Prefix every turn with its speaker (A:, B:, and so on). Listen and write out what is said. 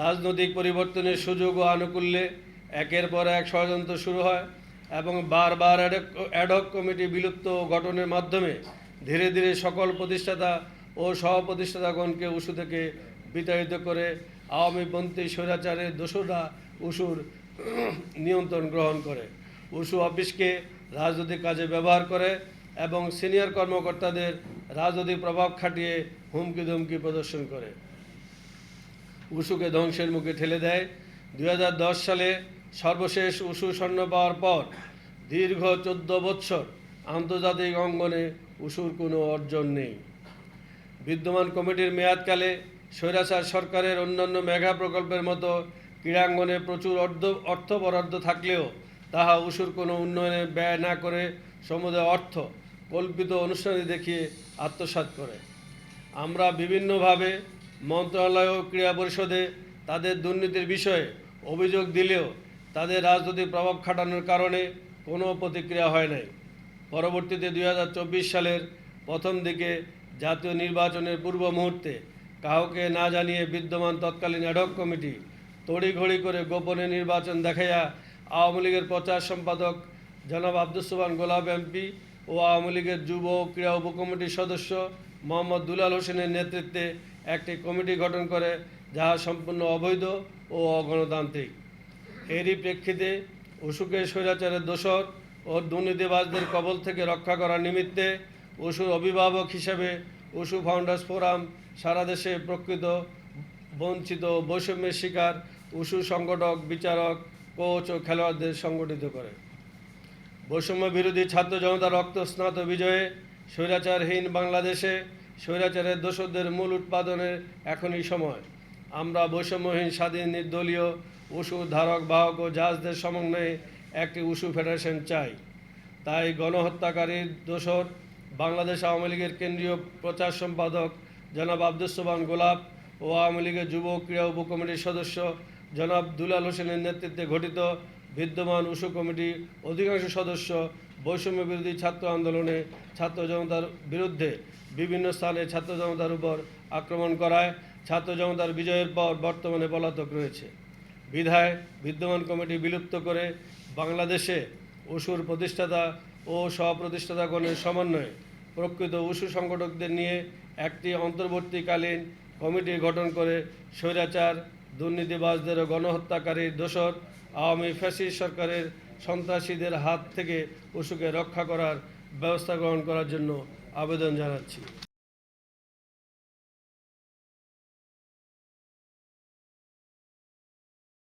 A: রাজনৈতিক পরিবর্তনের সুযোগ ও আনুকূল্যে একের পর এক ষড়যন্ত্র শুরু হয় এবং বারবার অ্যাডক কমিটি বিলুপ্ত গঠনের মাধ্যমে ধীরে ধীরে সকল প্রতিষ্ঠাতা ও সহপ্রতিষ্ঠাতাগণকে উসু থেকে বিতাড়িত করে আওয়ামীপন্থী স্বৈরাচারের দোসররা উসুর নিয়ন্ত্রণ গ্রহণ করে। উসু অফিসকে রাজনৈতিক কাজে ব্যবহার করে এবং সিনিয়র কর্মকর্তাদের রাজনৈতিক প্রভাব খাটিয়ে হুমকি ধুমকি প্রদর্শন করে। উসুকে ধ্বংসের মুখে ঠেলে দেয়। দু হাজার দশ সালে সর্বশেষ উসু স্বর্ণ পাওয়ার পর দীর্ঘ চোদ্দ বৎসর আন্তর্জাতিক অঙ্গনে উসুর কোনো অর্জন নেই। বিদ্যমান কমিটির মেয়াদকালে স্বৈরাচার সরকারের অন্যান্য মেঘা প্রকল্পের মতো ক্রীড়াঙ্গনে প্রচুর অর্ধ, অর্থ বরাদ্দ থাকলেও তাহা উসুর কোনো উন্নয়নে ব্যয় না করে সমুদায় অর্থ কল্পিত অনুষ্ঠানে দেখিয়ে আত্মসাৎ করে। আমরা বিভিন্নভাবে মন্ত্রণালয় ও ক্রীড়া পরিষদে তাদের দুর্নীতির বিষয়ে অভিযোগ দিলেও তাদের রাজনৈতিক প্রভাব খাটানোর কারণে কোনো প্রতিক্রিয়া হয় নাই। পরবর্তীতে দুই হাজার চব্বিশ সালের প্রথম দিকে জাতীয় নির্বাচনের পূর্ব মুহূর্তে কাউকে না জানিয়ে বিদ্যমান তৎকালীন অ্যাডক কমিটি তড়িঘড়ি করে গোপনে নির্বাচন দেখাইয়া আওয়ামী লীগের প্রচার সম্পাদক জনাব আব্দুল সোবান গোলাপ এমপি ও আওয়ামী লীগের যুব ক্রীড়া উপকমিটির সদস্য মোহাম্মদ দুলাল হোসেনের নেতৃত্বে একটি কমিটি গঠন করে যাহা সম্পূর্ণ অবৈধ ও অগণতান্ত্রিক। এরই প্রেক্ষিতে উসুকে স্বৈরাচারের দোষর ও দুর্নীতিবাজদের কবল থেকে রক্ষা করার নিমিত্তে উসুর অভিভাবক হিসেবে উসু ফাউন্ডার্স ফোরাম সারা দেশে প্রকৃত বঞ্চিত বৈষম্যের শিকার উসু সংগঠক, বিচারক, কোচ ও খেলোয়াড়দের সংগঠিত করে। বৈষম্য বিরোধী ছাত্র জনতা রক্ত স্নাত বিজয়ে স্বৈরাচারহীন বাংলাদেশে স্বৈরাচারের দোষদের মূল উৎপাদনের এখনই সময়। আমরা বৈষম্যহীন, স্বাধীন, নির্দলীয়, উসু ধারক, বাহক ও জাহাজদের সমন্বয়ে একটি উসু ফেডারেশন চাই। তাই গণহত্যাকারীর দোসর বাংলাদেশ আওয়ামী লীগের কেন্দ্রীয় প্রচার সম্পাদক জনাব আব্দুল সোবান গোলাপ ও আওয়ামী লীগের যুব ক্রীড়া উপকমিটির সদস্য জনাব দুলাল হোসেনের নেতৃত্বে গঠিত বিদ্যমান উসু কমিটি অধিকাংশ সদস্য বৈষম্য বিরোধী ছাত্র আন্দোলনে ছাত্র জনতার বিরুদ্ধে বিভিন্ন স্থানে ছাত্র জনতার উপর আক্রমণ করায় ছাত্র জনতার বিজয়ের পর বর্তমানে পলাতক রয়েছে। বিধায় বিদ্যমান কমিটি বিলুপ্ত করে বাংলাদেশে উসুর প্রতিষ্ঠাতা ও সহপ্রতিষ্ঠাতাগণের সমন্বয়ে প্রকৃত উসু সংগঠকদের নিয়ে একটি অন্তর্বর্তীকালীন কমিটি গঠন করে স্বৈরাচার দুর্নীতিবাজদের গণহত্যাকারী দোষর আওয়ামী ফ্যাসিস্ট সরকারের সন্ত্রাসীদের হাত থেকে পশুকে রক্ষা করার ব্যবস্থা গ্রহণ করার জন্য আবেদন জানাচ্ছি।